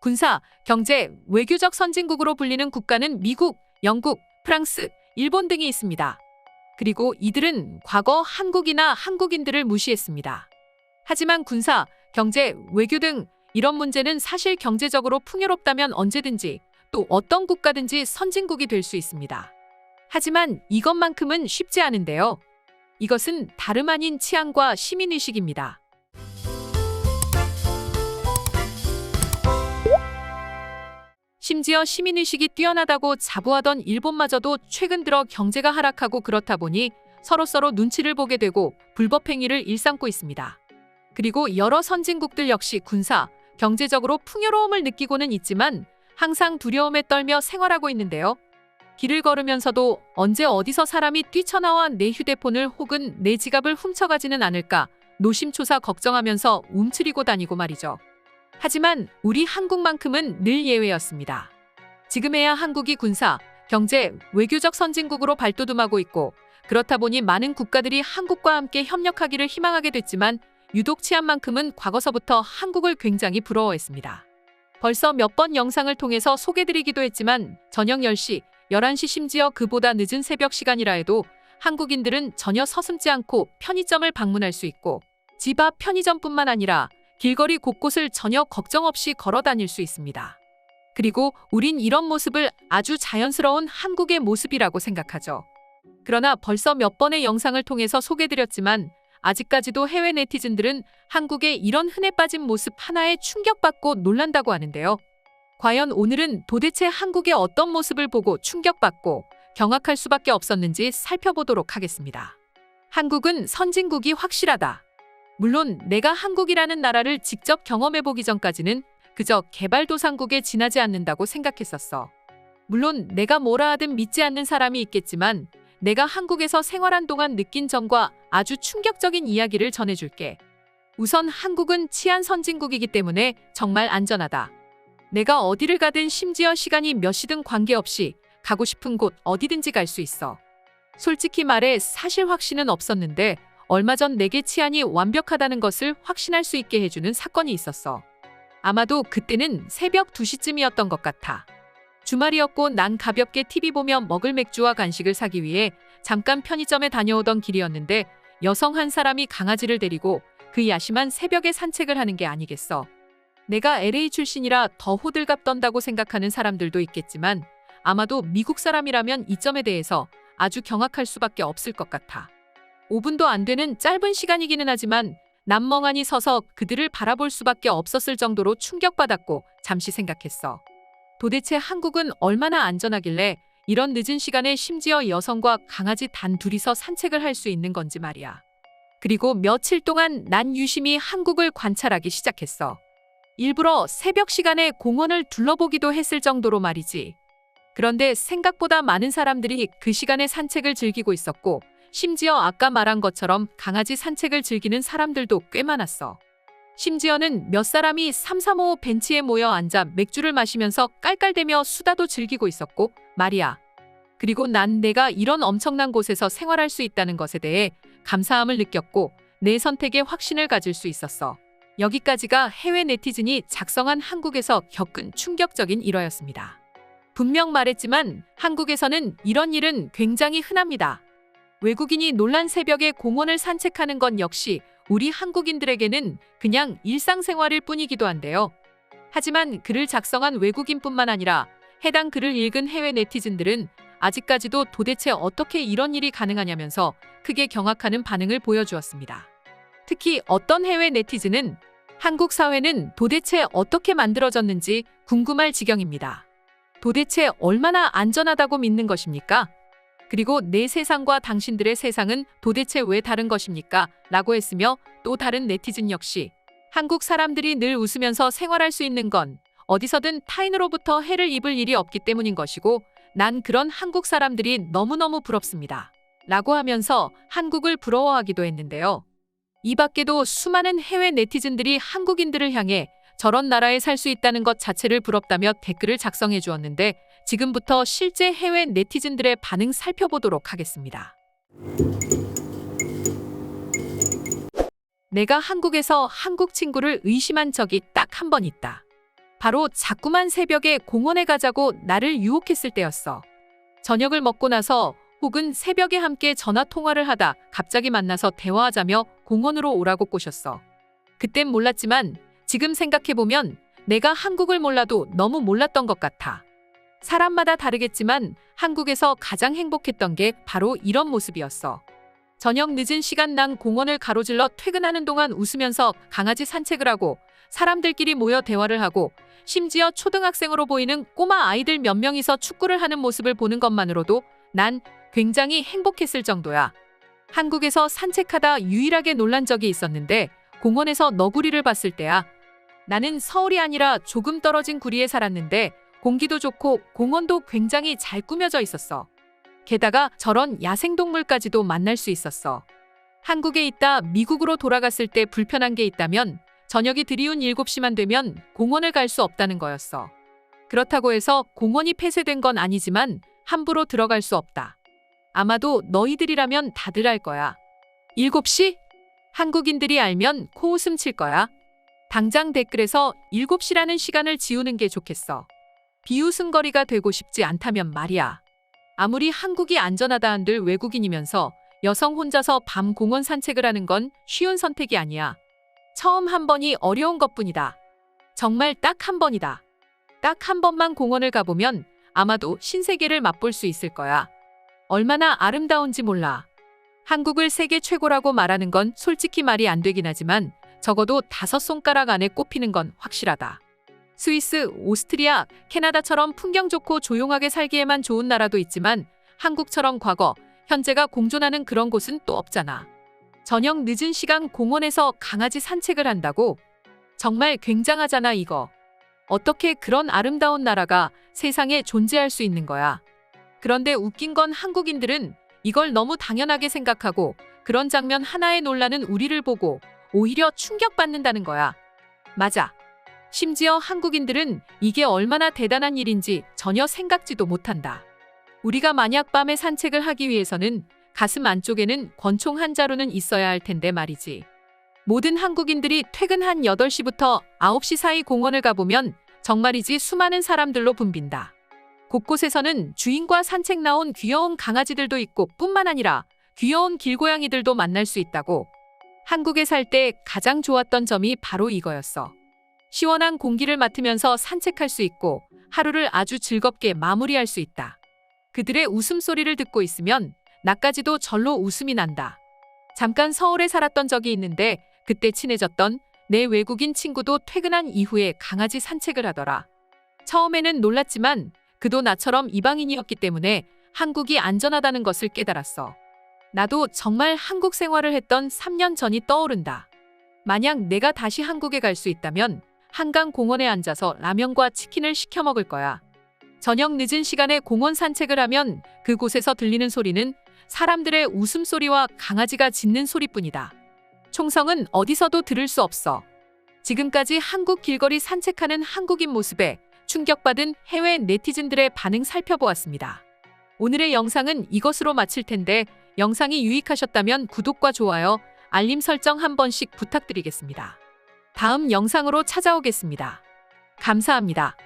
군사, 경제, 외교적 선진국으로 불리는 국가는 미국, 영국, 프랑스, 일본 등이 있습니다. 그리고 이들은 과거 한국이나 한국인들을 무시했습니다. 하지만 군사, 경제, 외교 등 이런 문제는 사실 경제적으로 풍요롭다면 언제든지 또 어떤 국가든지 선진국이 될 수 있습니다. 하지만 이것만큼은 쉽지 않은데요. 이것은 다름 아닌 치안과 시민의식입니다. 심지어 시민의식이 뛰어나다고 자부하던 일본마저도 최근 들어 경제가 하락하고 그렇다 보니 서로서로 눈치를 보게 되고 불법 행위를 일삼고 있습니다. 그리고 여러 선진국들 역시 군사, 경제적으로 풍요로움을 느끼고는 있지만 항상 두려움에 떨며 생활하고 있는데요. 길을 걸으면서도 언제 어디서 사람이 뛰쳐나와 내 휴대폰을 혹은 내 지갑을 훔쳐가지는 않을까 노심초사 걱정하면서 움츠리고 다니고 말이죠. 하지만 우리 한국만큼은 늘 예외였습니다. 지금에야 한국이 군사, 경제, 외교적 선진국으로 발돋움하고 있고 그렇다 보니 많은 국가들이 한국과 함께 협력하기를 희망하게 됐지만 유독 치안만큼은 과거서부터 한국을 굉장히 부러워했습니다. 벌써 몇 번 영상을 통해서 소개드리기도 했지만 저녁 10시, 11시 심지어 그보다 늦은 새벽 시간이라 해도 한국인들은 전혀 서슴지 않고 편의점을 방문할 수 있고 집 앞 편의점뿐만 아니라 길거리 곳곳을 전혀 걱정 없이 걸어 다닐 수 있습니다. 그리고 우린 이런 모습을 아주 자연스러운 한국의 모습이라고 생각하죠. 그러나 벌써 몇 번의 영상을 통해서 소개드렸지만 아직까지도 해외 네티즌들은 한국의 이런 흔해 빠진 모습 하나에 충격받고 놀란다고 하는데요. 과연 오늘은 도대체 한국의 어떤 모습을 보고 충격받고 경악할 수밖에 없었는지 살펴보도록 하겠습니다. 한국은 선진국이 확실하다. 물론 내가 한국이라는 나라를 직접 경험해 보기 전까지는 그저 개발도상국에 지나지 않는다고 생각했었어. 물론 내가 뭐라 하든 믿지 않는 사람이 있겠지만 내가 한국에서 생활한 동안 느낀 점과 아주 충격적인 이야기를 전해줄게. 우선 한국은 치안 선진국이기 때문에 정말 안전하다. 내가 어디를 가든 심지어 시간이 몇 시든 관계없이 가고 싶은 곳 어디든지 갈 수 있어. 솔직히 말해 사실 확신은 없었는데 얼마 전 내게 치안이 완벽하다는 것을 확신할 수 있게 해주는 사건이 있었어. 아마도 그때는 새벽 2시쯤이었던 것 같아. 주말이었고 난 가볍게 TV 보며 먹을 맥주와 간식을 사기 위해 잠깐 편의점에 다녀오던 길이었는데 여성 한 사람이 강아지를 데리고 그 야심한 새벽에 산책을 하는 게 아니겠어. 내가 LA 출신이라 더 호들갑 떤다고 생각하는 사람들도 있겠지만 아마도 미국 사람이라면 이 점에 대해서 아주 경악할 수밖에 없을 것 같아. 5분도 안 되는 짧은 시간이기는 하지만 남멍하니 서서 그들을 바라볼 수밖에 없었을 정도로 충격받았고 잠시 생각했어. 도대체 한국은 얼마나 안전하길래 이런 늦은 시간에 심지어 여성과 강아지 단 둘이서 산책을 할 수 있는 건지 말이야. 그리고 며칠 동안 난 유심히 한국을 관찰하기 시작했어. 일부러 새벽 시간에 공원을 둘러보기도 했을 정도로 말이지. 그런데 생각보다 많은 사람들이 그 시간에 산책을 즐기고 있었고 심지어 아까 말한 것처럼 강아지 산책을 즐기는 사람들도 꽤 많았어. 심지어는 몇 사람이 335 벤치에 모여 앉아 맥주를 마시면서 깔깔대며 수다도 즐기고 있었고 말이야. 그리고 난 내가 이런 엄청난 곳에서 생활할 수 있다는 것에 대해 감사함을 느꼈고 내 선택에 확신을 가질 수 있었어. 여기까지가 해외 네티즌이 작성한 한국에서 겪은 충격적인 일화였습니다. 분명 말했지만 한국에서는 이런 일은 굉장히 흔합니다. 외국인이 놀란 새벽에 공원을 산책하는 건 역시 우리 한국인들에게는 그냥 일상생활일 뿐이기도 한데요. 하지만 글을 작성한 외국인뿐만 아니라 해당 글을 읽은 해외 네티즌들은 아직까지도 도대체 어떻게 이런 일이 가능하냐면서 크게 경악하는 반응을 보여주었습니다. 특히 어떤 해외 네티즌은 한국 사회는 도대체 어떻게 만들어졌는지 궁금할 지경입니다. 도대체 얼마나 안전하다고 믿는 것입니까? 그리고 내 세상과 당신들의 세상은 도대체 왜 다른 것입니까? 라고 했으며 또 다른 네티즌 역시 한국 사람들이 늘 웃으면서 생활할 수 있는 건 어디서든 타인으로부터 해를 입을 일이 없기 때문인 것이고 난 그런 한국 사람들이 너무너무 부럽습니다. 라고 하면서 한국을 부러워하기도 했는데요. 이 밖에도 수많은 해외 네티즌들이 한국인들을 향해 저런 나라에 살 수 있다는 것 자체를 부럽다며 댓글을 작성해 주었는데 지금부터 실제 해외 네티즌들의 반응 살펴보도록 하겠습니다. 내가 한국에서 한국 친구를 의심한 적이 딱 한 번 있다. 바로 자꾸만 새벽에 공원에 가자고 나를 유혹했을 때였어. 저녁을 먹고 나서 혹은 새벽에 함께 전화 통화를 하다 갑자기 만나서 대화하자며 공원으로 오라고 꼬셨어. 그땐 몰랐지만 지금 생각해보면 내가 한국을 몰라도 너무 몰랐던 것 같아. 사람마다 다르겠지만 한국에서 가장 행복했던 게 바로 이런 모습이었어. 저녁 늦은 시간 난 공원을 가로질러 퇴근하는 동안 웃으면서 강아지 산책을 하고 사람들끼리 모여 대화를 하고 심지어 초등학생으로 보이는 꼬마 아이들 몇 명이서 축구를 하는 모습을 보는 것만으로도 난 굉장히 행복했을 정도야. 한국에서 산책하다 유일하게 놀란 적이 있었는데 공원에서 너구리를 봤을 때야. 나는 서울이 아니라 조금 떨어진 구리에 살았는데 공기도 좋고 공원도 굉장히 잘 꾸며져 있었어. 게다가 저런 야생동물까지도 만날 수 있었어. 한국에 있다 미국으로 돌아갔을 때 불편한 게 있다면 저녁이 드리운 7시만 되면 공원을 갈 수 없다는 거였어. 그렇다고 해서 공원이 폐쇄된 건 아니지만 함부로 들어갈 수 없다. 아마도 너희들이라면 다들 알 거야. 7시? 한국인들이 알면 코웃음 칠 거야. 당장 댓글에서 7시라는 시간을 지우는 게 좋겠어. 비웃음거리가 되고 싶지 않다면 말이야. 아무리 한국이 안전하다 한들 외국인이면서 여성 혼자서 밤 공원 산책을 하는 건 쉬운 선택이 아니야. 처음 한 번이 어려운 것 뿐이다. 정말 딱 한 번이다. 딱 한 번만 공원을 가보면 아마도 신세계를 맛볼 수 있을 거야. 얼마나 아름다운지 몰라. 한국을 세계 최고라고 말하는 건 솔직히 말이 안 되긴 하지만 적어도 다섯 손가락 안에 꼽히는 건 확실하다. 스위스, 오스트리아, 캐나다처럼 풍경 좋고 조용하게 살기에만 좋은 나라도 있지만 한국처럼 과거, 현재가 공존하는 그런 곳은 또 없잖아. 저녁 늦은 시간 공원에서 강아지 산책을 한다고? 정말 굉장하잖아, 이거. 어떻게 그런 아름다운 나라가 세상에 존재할 수 있는 거야. 그런데 웃긴 건 한국인들은 이걸 너무 당연하게 생각하고 그런 장면 하나에 놀라는 우리를 보고 오히려 충격받는다는 거야. 맞아. 심지어 한국인들은 이게 얼마나 대단한 일인지 전혀 생각지도 못한다. 우리가 만약 밤에 산책을 하기 위해서는 가슴 안쪽에는 권총 한 자루는 있어야 할 텐데 말이지. 모든 한국인들이 퇴근 한 8시부터 9시 사이 공원을 가보면 정말이지 수많은 사람들로 붐빈다. 곳곳에서는 주인과 산책 나온 귀여운 강아지들도 있고 뿐만 아니라 귀여운 길고양이들도 만날 수 있다고. 한국에 살 때 가장 좋았던 점이 바로 이거였어. 시원한 공기를 맡으면서 산책할 수 있고 하루를 아주 즐겁게 마무리할 수 있다. 그들의 웃음소리를 듣고 있으면 나까지도 절로 웃음이 난다. 잠깐 서울에 살았던 적이 있는데 그때 친해졌던 내 외국인 친구도 퇴근한 이후에 강아지 산책을 하더라. 처음에는 놀랐지만 그도 나처럼 이방인이었기 때문에 한국이 안전하다는 것을 깨달았어. 나도 정말 한국 생활을 했던 3년 전이 떠오른다. 만약 내가 다시 한국에 갈 수 있다면 한강 공원에 앉아서 라면과 치킨을 시켜 먹을 거야. 저녁 늦은 시간에 공원 산책을 하면 그곳에서 들리는 소리는 사람들의 웃음소리와 강아지가 짖는 소리뿐이다. 총성은 어디서도 들을 수 없어. 지금까지 한국 길거리 산책하는 한국인 모습에 충격받은 해외 네티즌들의 반응 살펴보았습니다. 오늘의 영상은 이것으로 마칠 텐데 영상이 유익하셨다면 구독과 좋아요, 알림 설정 한 번씩 부탁드리겠습니다. 다음 영상으로 찾아오겠습니다. 감사합니다.